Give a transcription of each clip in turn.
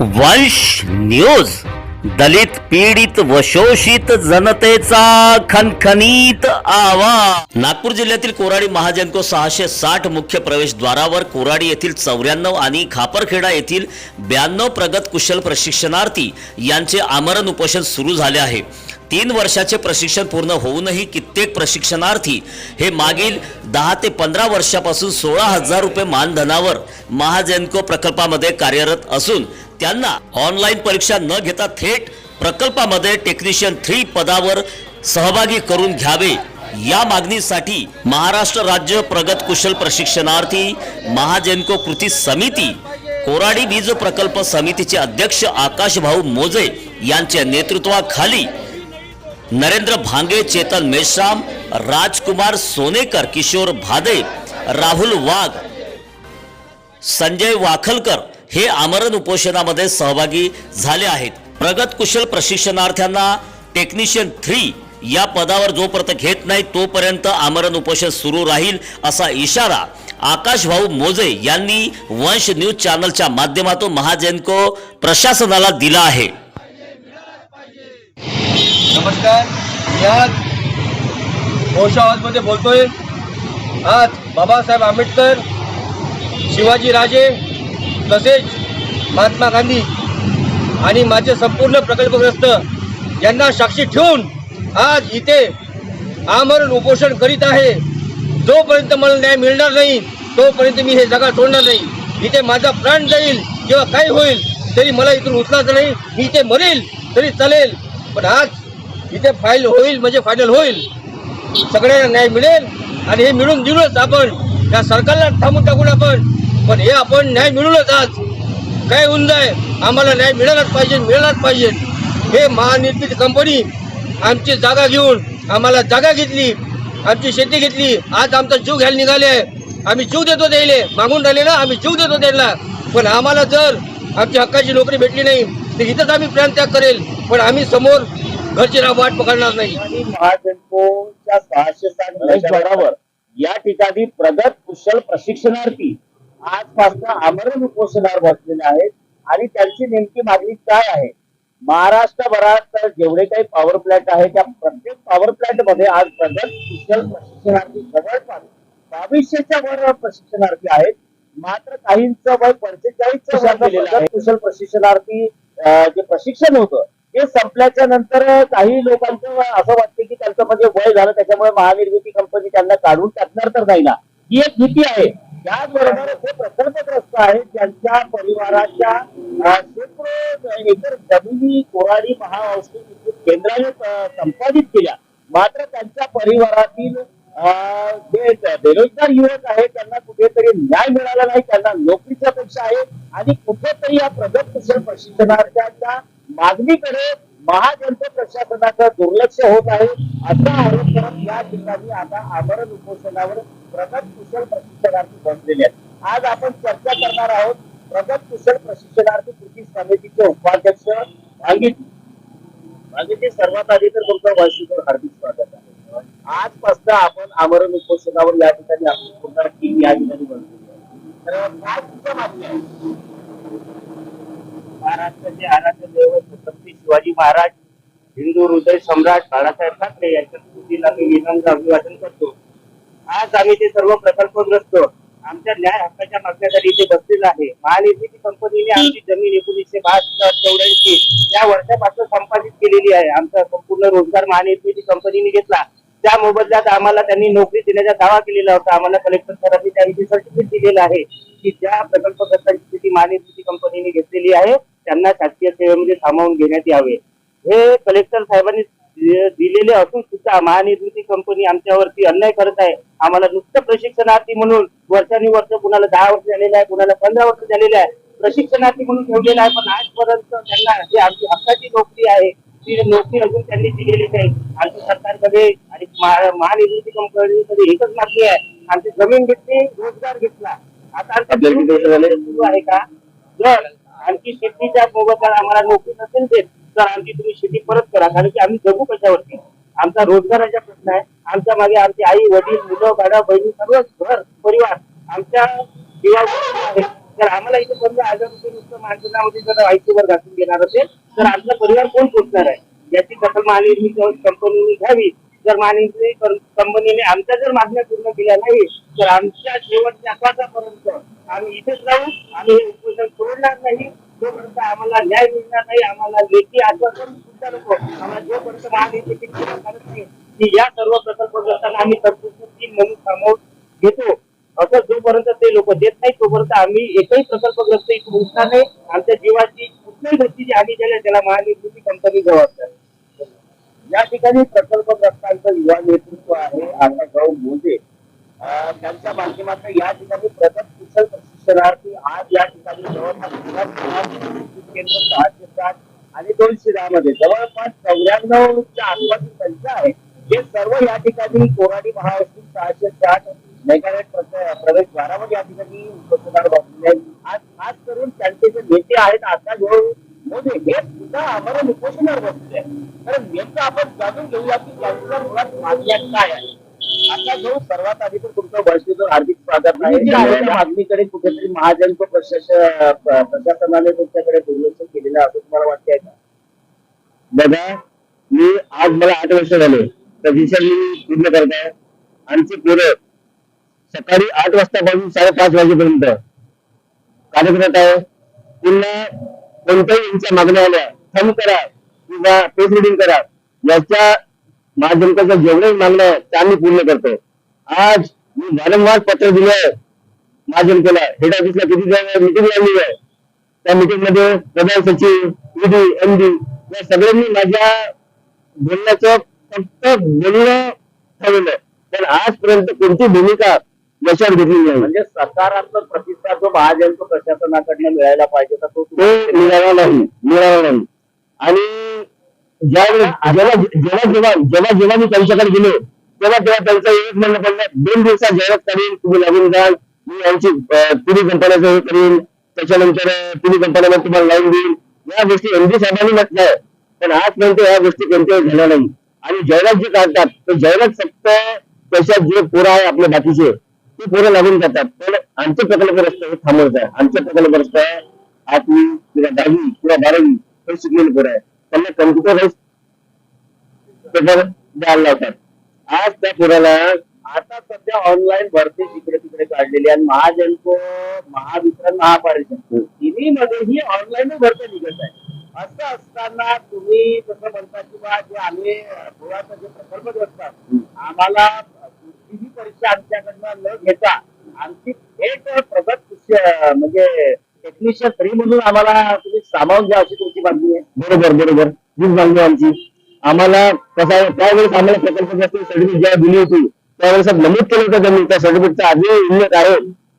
वंश न्यूज दलित पीडित व शोषित जनतेचा खनखनीत आवाज. नागपूर जिल्ह्यातील कोराडी महाजनको सहाशे साठ मुख्य प्रवेशद्वारावर कोराडी येथील चौऱ्याण्णव आणि खापरखेडा येथील ब्याण्णव प्रगत कुशल प्रशिक्षणार्थी यांचे आमरण उपोषण सुरू झाले आहे. तीन वर्षाचे प्रशिक्षण पूर्ण होऊनही कित्येक प्रशिक्षणार्थी हे मागील दहा ते पंधरा वर्षापासून सोळा हजार रुपये मानधनावर महाजनको प्रकल्पामध्ये कार्यरत असून त्यांना ऑनलाईन परीक्षा न घेता थेट प्रकल्पामध्ये टेक्निशियन थ्री पदावर सहभागी करून घ्यावे. या मागणीसाठी महाराष्ट्र राज्य प्रगत कुशल प्रशिक्षणार्थी महाजेनको कृती समिती कोराडी वीज प्रकल्प समितीचे अध्यक्ष आकाश भाऊ मोजे यांच्या नेतृत्वाखाली नरेंद्र भांगे चेतन मेश्राम राजकुमार सोनेकर किशोर भादे राहुल वाघ संजय वाखलकर हे आमरण उपोषणामध्ये सहभागी झाले आहेत. प्रगत कुशल प्रशिक्षणार्थ्यांना टेक्निशियन थ्री या पदावर जोपर्यंत घेत नाही तोपर्यंत आमरण उपोषण सुरू राहील असा इशारा आकाश भाऊ मोजे यांनी वंश न्यूज चॅनलच्या माध्यमातून महाजनको प्रशासनाला दिला आहे. नमस्कार. मी आज मध्ये बोलतोय. आज बाबासाहेब आंबेडकर शिवाजी राजे तसेच महात्मा गांधी आणि माझे संपूर्ण प्रकल्पग्रस्त यांना साक्षी ठेवून आज इथे आमरण उपोषण करीत आहे. जोपर्यंत मला न्याय मिळणार नाही तोपर्यंत मी हे जागा सोडणार नाही. इथे माझा प्राण जाईल किंवा काही होईल तरी मला इथून उचलायचं नाही. मी इथे मरेल तरी चालेल. पण आज इथे फाईल होईल म्हणजे फायनल होईल. सगळ्यांना न्याय मिळेल आणि हे मिळून देऊनच आपण या सरकारला थांबून टाकून आपण. पण हे आपण न्याय मिळूनच आज. काय होऊन जाय आम्हाला न्याय मिळालाच पाहिजे मिळालाच पाहिजे. हे महानिर्मित कंपनी आमची जागा घेऊन आम्हाला जागा घेतली. आमची शेती घेतली. आज आमचा जीव घ्यायला निघाले आम्ही जीव देतो द्यायले मागून राहिले ना आम्ही जीव देतो द्यायला पण आम्हाला जर आमची हक्काची नोकरी भेटली नाही तर इथंच आम्ही प्राणत्याग करेल. पण आम्ही समोर घरची राह वाट पकडणार नाही. या ठिकाणी प्रगत कुशल प्रशिक्षणार्थी आजपासून आमरण उपोषणावर बसलेले आहेत. आणि त्यांची नेमकी मागणी काय आहे? महाराष्ट्रभरात जेवढे काही पॉवर प्लॅन्ट आहे त्या प्रत्येक पॉवर प्लॅन्टमध्ये आज प्रगत कुशल प्रशिक्षणार्थी जवळपास बावीसशेच्या वर प्रशिक्षणार्थी आहेत. मात्र काहींचं वय पंचेचाळीसचं कुशल प्रशिक्षणार्थी जे प्रशिक्षण होतं हे संपल्याच्या नंतर काही लोकांचं असं वाटतं की त्यांचं म्हणजे वय झालं त्याच्यामुळे महानिर्मिती कंपनी त्यांना काढून टाकणार तर नाही ना. ही एक भीती आहे. त्याचबरोबर जे प्रकल्पग्रस्त आहेत ज्यांच्या परिवाराच्या अं, शेकडो एकर जमिनी कोराडी महाऔषधी विद्युत केंद्राने संपादित केल्या. मात्र त्यांच्या परिवारातील अं, जे बेरोजगार युवक आहेत त्यांना कुठेतरी न्याय मिळाला नाही त्यांना नोकरीची अपेक्षा आहे. आणि कुठेतरी या प्रगत कुशल प्रशिक्षणार्थ्यांच्या मागणीकडे महाजनता प्रशासनाचं दुर्लक्ष होत आहे असा आरोप करत या ठिकाणी आता आमरण उपोषणावर प्रगत कुशल प्रशिक्षणार्थी बसलेले आहेत. आज आपण चर्चा करणार आहोत प्रगत कुशल प्रशिक्षणार्थी कृती समितीचे उपाध्यक्ष भांगीजी भांगीजी सर्वात आधी तर तुमचं वार्षिक हार्दिक स्वागत आहे. आजपासून आपण आमरण उपोषणावर या ठिकाणी आपली पूर्ण टीम या ठिकाणी बनलेली आहे. तर काय तुमच्या मागणी आहे महाराष्ट्राचे आराध्य दैवत छत्रपती शिवाजी महाराज हिंदू हृदय सम्राट बाळासाहेब ठाकरे यांच्या स्मृतीला मी विनम्र अभिवादन करतो. आज आम्ही ते सर्व प्रकल्पग्रस्त आमच्या न्याय हक्काच्या मागण्यासाठी इथे बसलेला आहे. महानिर्मिती कंपनीने आमची जमीन एकोणीसशे बहात्तर चौऱ्याऐंशी या वर्षापासून संपादित केलेली आहे. आमचा संपूर्ण रोजगार महानिर्मिती कंपनीने घेतला. त्या मोबदल्यात आम्हाला त्यांनी नोकरी देण्याचा दावा केलेला होता. आम्हाला कलेक्टर सरांनी त्याविषयी सर्टिफिकेट दिलेलं आहे की ज्या प्रकल्पग्रस्तांची स्थिती महानिर्मिती कंपनीने घेतलेली आहे त्यांना शासकीय सेवेमध्ये सामावून घेण्यात यावे. हे कलेक्टर साहेबांनी दिलेले असून सुद्धा महानिर्मिती कंपनी आमच्यावरती अन्याय करत आहे. आम्हाला नुसतं प्रशिक्षणार्थी म्हणून वर्षानुवर्ष वर्ष कुणाला दहा वर्ष झालेले आहे कुणाला पंधरा वर्ष झालेले आहे प्रशिक्षणार्थी म्हणून ठेवलेलं आहे. पण आजपर्यंत त्यांना जे आमची हक्काची नोकरी आहे. ती नोकरी अजून त्यांनी दिलेली नाही. आमच्या सरकारकडे आणि महा- महानिर्मिती कंपनीकडे एकच मागणी आहे. आमची जमीन घेतली रोजगार घेतला. आता आमच्या सुरू आहे का? जर आणखी शेतीच्या मोबदल्यात आम्हाला नोकरी नसेल देत तर आमची तुम्ही शेती परत करा. कारण की आम्ही जगू कशावरती? आमचा रोजगाराचा प्रश्न आहे. आमच्या मागे आमचे आई वडील मुलं बाडा बहिणी सर्व घर परिवार आमच्या जीवावर आहे. तर आम्हाला इथे पंधरा हजार रुपये नुसतं माणसामध्ये जर आयसीवर घासून घेणार असेल तर आमचा परिवार कोण पोचणार आहे? याची दखल महानिर्मिती कंपनीने घ्यावी. जर महानिर्मी कंपनीने आमच्या जर मागण्या पूर्ण केल्या नाही तर आमच्या शेवटच्या आतापर्यंत आम्ही इथेच राहू आम्ही हे उपोषण सोडणार नाही. जोपर्यंत आम्हाला न्याय मिळणार नाही आम्हाला लेखी आश्वासन सुद्धा नको आम्हाला जोपर्यंत महानिर्मी करत नाही की या सर्व प्रकल्पग्रस्तांना आम्ही तरतूद म्हणून सामावून घेतो. असं जोपर्यंत ते लोक देत नाही तोपर्यंत आम्ही एकही प्रकल्पग्रस्त इथून उठणार नाही. आमच्या जीवाची कुठल्याही गोष्टीची हानी झाल्या त्याला महानिर्मिती कंपनी जबाबदार या ठिकाणी प्रकल्पग्रस्तांचं युवा नेतृत्व आहे आता गौ मोजे. त्यांच्या माध्यमातून या ठिकाणी प्रगत कुशल प्रशिक्षणार्थी आज या ठिकाणी जवळपास सहाशे साठ आणि दोनशे दहा मध्ये जवळपास चौऱ्याण्णवच्या आसपास संख्या आहे. हे सर्व या ठिकाणी कोराडी महाराष्ट्र सहाशे साठ मेगानेट प्रवेशद्वारावर या ठिकाणी उपस्थित आज खास करून त्यांचे जे नेते आहेत आता घेऊन मोदी हे सुद्धा आम्हाला बसलेले आहेत तर नेमकं आपण जाणून घेऊया की त्यांच्या मुळात मागण्या काय आहे आता जो सर्वात आधी तर तुमचं वर्षीचं हार्दिक स्वागत आहे. मागणीकडे कुठेतरी प्रशासन प्रशासनाने तुमच्याकडे दुर्लक्ष केलेलं असं तुम्हाला वाटतंय का? बघा मी आज मला आठ वर्ष झाले प्रशिक्षण मी पूर्ण करत आहे. आमची पोरं सकाळी आठ वाजतापासून साडेपाच वाजेपर्यंत कार्यक्रमात आहे. पुन्हा कोणत्याही यांच्या मागण्या आल्या थम करा किंवा पेस रिडिंग करा. याच्या माध्यमाच्या जेवढ्याही मागण्या आहेत त्या आम्ही पूर्ण करतो. आज मी वारंवार पत्र दिलं आहे महाजनतेला हेड ऑफिसला किती मिटिंग लावली आहे? त्या मीटिंगमध्ये प्रधान सचिव ईडी एमडी या सगळ्यांनी माझ्या बोलण्याचं फक्त बोलणं ठरवलं पण आजपर्यंत कोणती भूमिका याच्यावर घेतली नाही म्हणजे सकारात्मक प्रतिसाद जो महाजन प्रशासनाकडनं मिळायला पाहिजे तर तो मिळाला नाही. मिळाला नाही. आणि ज्यावेळेस जेव्हा जेव्हा जेव्हा जेव्हा जेव्हा मी त्यांच्याकडे गेलो तेव्हा तेव्हा त्यांचं एक म्हणणं पडलं दोन दिवसात जाहिरात करीन तुम्ही लागून जाल. मी यांची पुरी कंपन्याचं हे करीन. त्याच्यानंतर पुरी कंपन्यामध्ये तुम्हाला लावून देईल या गोष्टी एमडी साहेबांनी म्हटलंय पण आजपर्यंत या गोष्टी कोणत्याही झाल्या नाही. आणि जाहिरात जे काढतात ते जाहिरात फक्त त्याच्यात जे पोरं आहे आपले बाकीचे ते पोरं लागून जातात. पण आमचे प्रकल्पग्रस्त हे थांबवत आहे. आमचे प्रकल्पग्रस्त आठवी किंवा दहावी किंवा बारावी हे शिकलेले पोरं आहे त्यांना कम्प्युटर पेपर द्यायला लावतात. आज त्या पोराला आता सध्या ऑनलाईन भरती तिकडे तिकडे काढलेली आणि महाजनको महावितरण महापारिषद तिन्ही मध्येही ऑनलाईन भरती निघत आहे. असं असताना तुम्ही जसं म्हणता की बा जे आम्ही मुळाचं जे प्रकल्प असतात आम्हाला कुठलीही परीक्षा आमच्याकडनं न घेता आमची थेट प्रगत म्हणजे टेक्निशियन फ्री म्हणून आम्हाला तुम्ही सामावून घ्या अशी तुमची मागणी आहे. बरोबर बरोबर. हीच मागणी आमची. आम्हाला कसा त्यावेळेस आम्हाला प्रकल्प सर्टिफिकेट ज्या दिली होती त्यावेळेस नमूद केलं होतं त्यांनी. त्या सर्टिफिकेटचा आजही उल्लेख आहे.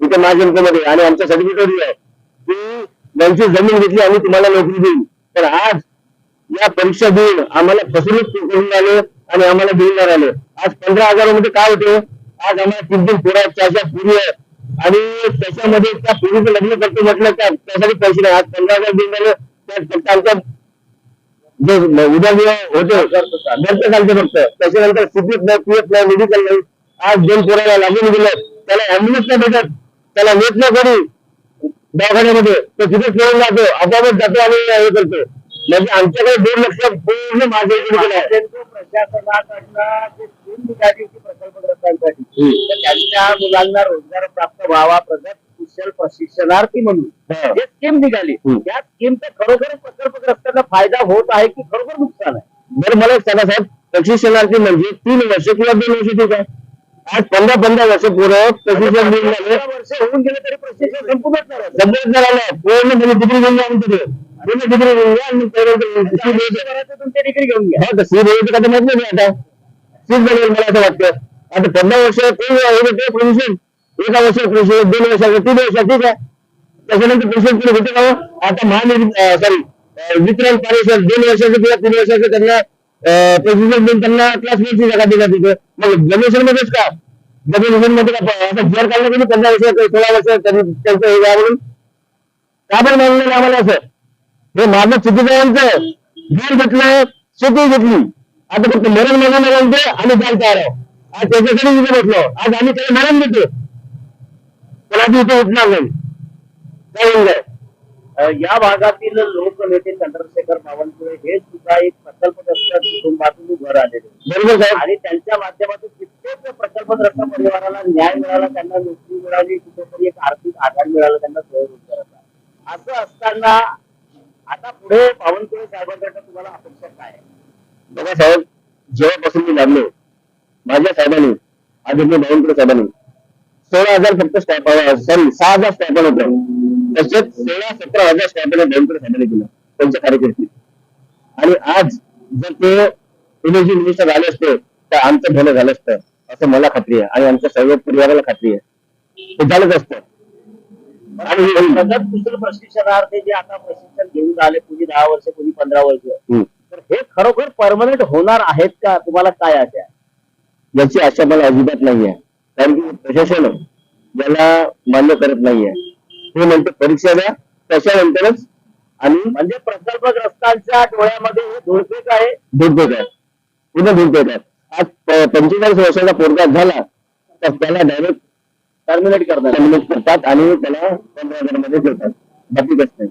इथे महाजनतेमध्ये आणि आमच्या सर्टिफिकेटवर आहे. की त्यांची जमीन घेतली आम्ही तुम्हाला नोकरी देऊ. तर आज या परीक्षा देऊन आम्हाला फसवणूक करून आले आणि आम्हाला देऊन आले. आज पंधरा हजारामध्ये काय होते? आज आम्हाला तीन पोरा चार चार पुरी आहेत. आणि त्याच्यामध्ये त्या पुरीचं लग्न करतो म्हटलं का त्यासाठी पैसे नाही. आज पंधरा हजार देऊन आले त्यात फक्त जे उद्या होते घरचं चालते फक्त. त्याच्यानंतर नाही पीएफ नाही मेडिकल नाही. आज दोन पोराला लागून गेलं त्याला अँब्युलन्स नाही भेटत. त्याला नेत नाही कोणी. दवाखान्यामध्ये. तो तिथेच पळून जातो. आपोआपच जातो आणि हे करतो. म्हणजे आमच्याकडे दोन लक्ष पूर्ण माझ्या प्रशासनाकडनं जे निघाली होती प्रकल्पग्रस्तांसाठी तर त्यांच्या मुलांना रोजगार प्राप्त व्हावा प्रगत कुशल प्रशिक्षणार्थी म्हणून जे स्कीम निघाली. त्या स्कीमचा खरोखर प्रकल्पग्रस्तांना फायदा होत आहे की खरोखर नुकसान आहे? बरं मला एक सांगा साहेब. प्रशिक्षणार्थी म्हणजे तीन वर्ष किंवा दोन वर्ष ठीक आहे. आज पंधरा पंधरा वर्ष पुरं प्रशिक्षण देऊन झाले वर्ष होऊन गेले तरी प्रशिक्षण संपूर्णच नाही झालं. पूर्ण म्हणजे डिग्री घेऊन घ्या आमच्याकडे पूर्ण डिग्री घेऊन घ्या आणि त्यानंतर तुमची डिग्री घेऊन घ्या. हा तर सी का तर माहीत नाही आता. सीट बनेल मला असं वाटतं. आता पंधरा वर्ष कोण होते प्रशिक्षण एका वर्षात प्रशिक्षण दोन वर्षात तीन वर्षात ठीक आहे. त्याच्यानंतर प्रशिक्षण पुढे होते का हो? आता महानिर सॉरी वितरण परिषद दोन वर्षाचं किंवा तीन वर्षाचं त्यांना प्रशिक्षण देऊन त्यांना क्लासमेटची जागा दिला तिथं मग जनरेशन मध्येच का? जनरेशनमध्ये का? आता जर काढलं की पंधरा वर्ष सोळा वर्ष त्यांचं हे यावरून का बरं मानलं आम्हाला असं? हे माझं चुकीचं यांचं घर घेतलं शेती घेतली. आता फक्त मरण मागून म्हणते आम्ही जाल तयार आहोत आज त्याच्याकडे इथे बसलो. आज आम्ही त्याला मरण देतो पण आधी इथे उठणार नाही. जय. अ, या भागातील लोकनेते चंद्रशेखर बावनकुळे हे सुद्धा एक प्रकल्पग्रस्त कुटुंबातून घर आलेले बरोबर साहेब. आणि त्यांच्या माध्यमातून कित्येक प्रकल्पग्रस्त परिवाराला न्याय मिळाला त्यांना नोकरी मिळाली कुठेतरी एक आर्थिक आधार मिळाला त्यांना स्वयंरोजगाराचा असं असताना आता पुढे बावनकुळे साहेबांकडनं तुम्हाला अपेक्षा काय आहे? बघा साहेब जेव्हापासून मी लागलो माझ्या साहेबांनी आदरणीय बावनकुळे साहेबांनी सोळा हजार फक्त स्टॅप सॉरी सहा हजार स्टॅपन होतं. तसेच सोळा सतरा हजार स्टॅपन बावनकुळे साहेबांनी दिलं त्यांच्या कार्यकर्ते. आणि आज जर ते एनर्जी मिनिस्टर झाले असते तर आमचं भलं झालं असतं असं मला खात्री आहे. आणि आमच्या सर्व परिवाराला खात्री आहे. ते झालंच असतं. आणि प्रशिक्षणार्थी जे आता प्रशिक्षण घेऊन आले कुणी दहा वर्ष कुणी पंधरा वर्ष तर हे खरोखर परमनंट होणार आहेत का? तुम्हाला काय आशा आहे? याची आशा मला अजिबात नाही आहे. कारण की प्रशासन याला मान्य करत नाहीये हे म्हणते परीक्षा द्या त्याच्यानंतरच आणि म्हणजे प्रकल्पग्रस्तांच्या डोळ्यामध्ये हे आहे? धुळपेक आहे. पुन्हा धुळपेक आहे. आज पंचेचाळीस वर्षाचा पोरगा झाला तर त्याला डायरेक्ट टर्मिनेट करतात. टर्मिनेट करतात आणि त्याला पंधरा हजारमध्ये ठेवतात. बाकी कसं नाही.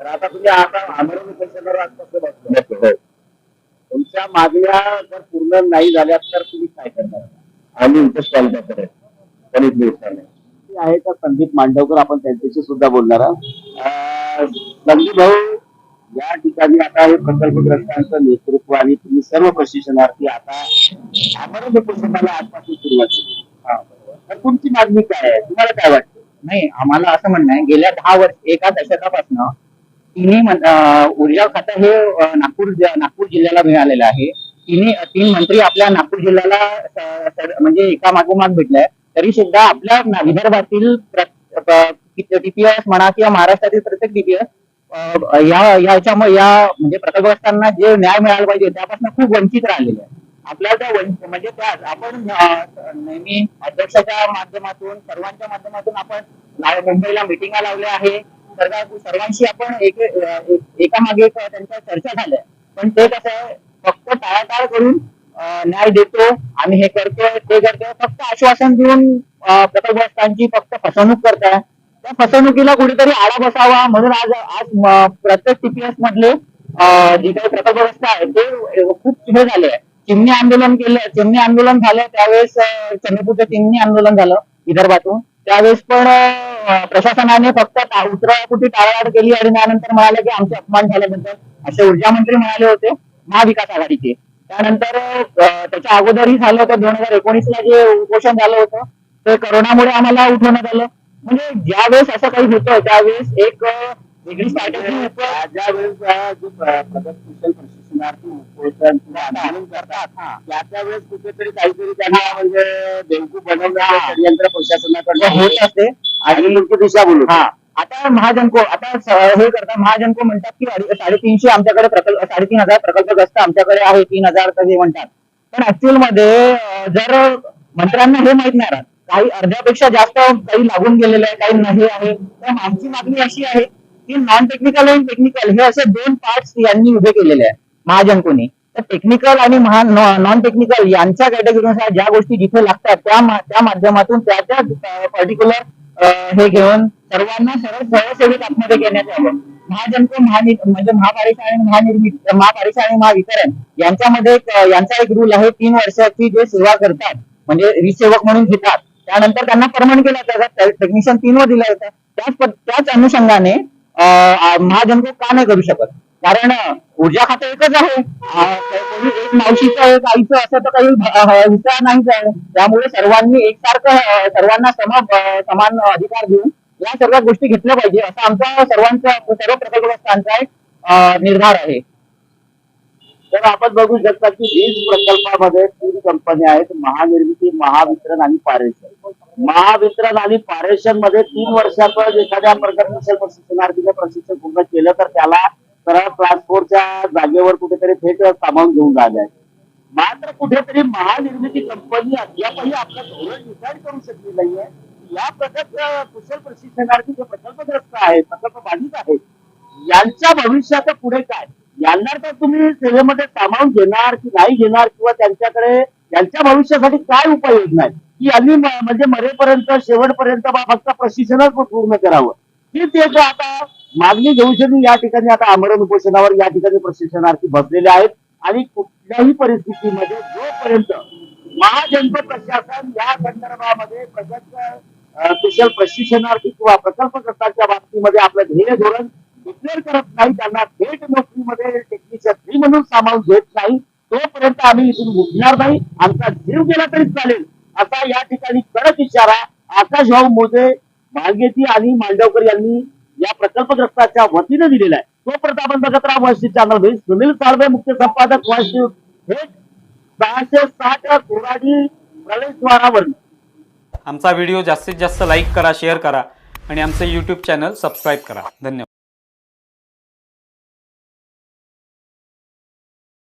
तर आता तुम्ही आता आज कसं बसलाय? तुमच्या मागण्या जर पूर्ण नाही झाल्या तर तुम्ही काय करणार? आम्ही स्टॉल करणार गणित व्यवस्थाने आहे का संदीप मांडवकर? आपण त्यांच्याशी सुद्धा बोलणार आहोत. संदीप भाऊ या ठिकाणी आता हे प्रकल्पग्रस्तांचं नेतृत्व आणि तुम्ही सर्व प्रशिक्षणार्थी आता आमरण उपोषणाला आजपासून सुरुवात केली. हा. तर तुमची मागणी काय आहे? तुम्हाला काय वाटतं? नाही आम्हाला असं म्हणणं आहे गेल्या दहा वर्ष एका दशकापासून तिन्ही ऊर्जा खातं हे नागपूर नागपूर जिल्ह्याला मिळालेलं आहे. तिन्ही तीन मंत्री आपल्या नागपूर जिल्ह्याला म्हणजे एका मागोमाग भेटलाय. तरी सुद्धा आपल्या विदर्भातील टीपीएस म्हणा किंवा महाराष्ट्रातील प्रत्येक टीपीएस या याच्यामुळे या म्हणजे प्रकल्पग्रस्तांना जे न्याय मिळाला पाहिजे त्यापासून खूप वंचित राहिलेले आहे आपल्या त्या वंच- म्हणजे त्या आपण नेहमी अध्यक्षाच्या माध्यमातून सर्वांच्या माध्यमातून आपण मुंबईला मिटिंगा लावल्या आहे. सर्वांशी आपण एक एका मागे एक त्यांच्या चर्चा झाल्या. पण ते कसं आहे फक्त टाळाटाळ करून न्याय देतो आम्ही हे करतोय ते करतोय फक्त आश्वासन देऊन प्रकल्पग्रस्तांची फक्त फसवणूक करताय. त्या फसवणुकीला कुठेतरी आळा बसावा म्हणून आज आज प्रत्येक टीपीएस मधले अं, जे काही प्रकल्पग्रस्त आहेत ते खूप पुढे झाले. आहे चिमणी आंदोलन केलं चिमणी आंदोलन झालं त्यावेळेस चंद्रपूरचं चिमणी आंदोलन झालं. विदर्भातून त्यावेळेस पण प्रशासनाने फक्त टा- उतरापुटी टाळाटाळ केली आणि त्यानंतर म्हणाले की आमचे अपमान झाल्यानंतर असे ऊर्जा मंत्री म्हणाले होते महाविकास आघाडीचे. त्यानंतर त्याच्या अगोदरही झालं होतं दोन हजार एकोणीस ला जे उपोषण झालं होतं ते करोनामुळे आम्हाला उठवण्यात आलं. म्हणजे ज्यावेळेस असं काही होतं त्यावेळेस एक वेगळी स्ट्रॅटेजी ज्या वेळेस करतात वेळेस कुठेतरी काहीतरी त्यांना म्हणजे देवकू बनवण्याचं हा. षडयंत्र प्रशासनाकडे होत असते. आणि मुख्य दिशा बोलू हा. आता महाजनको आता हे करता महाजनको म्हणतात की साडेतीनशे आमच्याकडे प्रकल्प साडेतीन हजार प्रकल्पग्रस्त आमच्याकडे आहे तीन हजार ते म्हणतात. पण ऍक्च्युअलमध्ये जर मंत्र्यांना हे माहीत नाही राहत काही अर्ध्यापेक्षा जास्त काही लागून गेलेलं आहे काही नाही आहे तर आमची मागणी अशी आहे की नॉन टेक्निकल आणि टेक्निकल हे असे दोन पार्ट यांनी उभे केलेले महाजन महाजनकोनी तर टेक्निकल आणि नॉन टेक्निकल यांच्या कॅटेगरीनुसार ज्या गोष्टी जिथे लागतात त्या त्या माध्यमातून त्या त्या पर्टिक्युलर हे घेऊन सर्वांना सरळ सहसेवित आतमध्ये घेण्यात यावं. महाजनको महानि म्हणजे महापालिका आणि महानिर्मित महापालिका आणि महावितरण यांच्यामध्ये यांचा एक रूल आहे तीन वर्षाची जे सेवा करतात म्हणजे रिसेवक म्हणून घेतात त्यानंतर त्यांना परमनंट केलं जातात टेक्निशियन तीन वर दिलं जातं. त्याच त्याच अनुषंगाने महाजनको का नाही करू शकत? कारण ऊर्जा खातं एकच आहे. कोणी एक मावशीचं एक आईचं असं तर काही विचार नाहीच आहे. त्यामुळे सर्वांनी एकसारखं सर्वांना सम समान अधिकार देऊन या सर्व गोष्टी घेतल्या पाहिजे. असा आमचा सर्वांचा सर्व प्रकल्पग्रस्तांचा एक निर्धार आहे. तर आपण बघू शकता की वीज प्रकल्पामध्ये तीन कंपन्या आहेत महानिर्मिती महावितरण आणि पारेषण. महावितरण आणि पारेषणमध्ये तीन वर्षाचं एखाद्या प्रकार प्रशिक्षणार्थीने प्रशिक्षण पूर्ण केलं तर त्याला सरळ क्लास फोरच्या जागेवर कुठेतरी थेट सामावून घेऊन राहिले आहेत. मात्र कुठेतरी महानिर्मिती कंपनी अद्यापही आपलं धोरण डिसाईड करू शकली नाहीये. या प्रकल्प कुशल प्रशिक्षणार्थी जे प्रकल्पग्रस्त आहेत प्रकल्प बाधित आहेत यांच्या भविष्याचं पुढे काय? यांना तर तुम्ही सेवेमध्ये सामावून घेणार की नाही घेणार किंवा त्यांच्याकडे त्यांच्या भविष्यासाठी काय उपाययोजना आहेत की यांनी म्हणजे मरेपर्यंत शेवटपर्यंत बा फक्त प्रशिक्षणच पूर्ण करावं. हीच एक आता मागणी घेऊ शकून या ठिकाणी आता आमरण उपोषणावर या ठिकाणी प्रशिक्षणार्थी बसलेले आहेत. आणि कुठल्याही परिस्थितीमध्ये जोपर्यंत महाजनप प्रशासन या संदर्भामध्ये प्रगत कुशल प्रशिक्षणार्थी किंवा प्रकल्पग्रस्तांच्या बाबतीमध्ये आपलं ध्येय धोरण डिक्लेअर करत नाही त्यांना थेट नोकरीमध्ये टेक्निशियन थ्री म्हणून सामावून घेत नाही तोपर्यंत आम्ही इथून उठणार नाही. आमचा जीव गेला तरी चालेल असा या ठिकाणी कडक इशारा आकाशभाऊ मोजे भागेती आणि मांडवकर यांनी या प्रकल्पग्रस्ताच्या वतीने दिलेला आहे. तोपर्यंत आपण बघत राहा वाशी चॅनल सुनील साळवे मुख्य संपादक वाशी हे सहाशे साठ कोराडी प्रवेशद्वारावर आमचा व्हिडिओ जास्तीत जास्त लाईक करा शेअर करा आणि आमचं यूट्यूब चॅनल सबस्क्राईब करा. धन्यवाद.